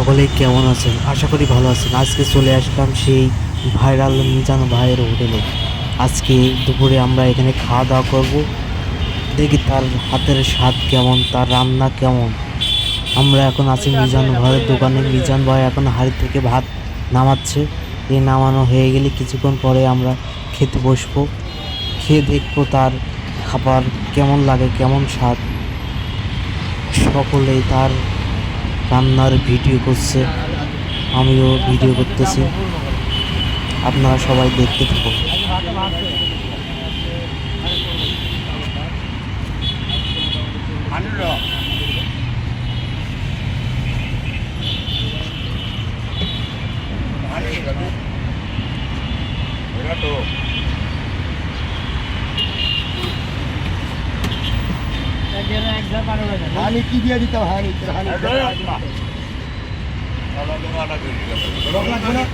সকলেই কেমন আছেন? আশা করি ভালো আছেন। আজকে চলে আসলাম সেই ভাইরাল মিজান ভাইয়ের হোটেলে। আজকে দুপুরে আমরা এখানে খাওয়া দাওয়া করব। দেখি তার হাতের স্বাদ কেমন, তার রান্না কেমন। আমরা এখন আছি মিজান ভাইয়ের দোকানে। মিজান ভাই এখন হাড়ি থেকে ভাত নামাচ্ছে। এই নামানো হয়ে গেলে কিছুক্ষণ পরে আমরা খেতে বসবো। খেয়ে দেখব তার খাবার কেমন লাগে, কেমন স্বাদ। সকলেই তার রান্নার ভিডিও করছে আমিও ভিডিও করতেছি। আপনারা সবাই দেখতে থাকুন। হানি কি দিয়ে দিতাম হানি হানি। লোক লাগবে না।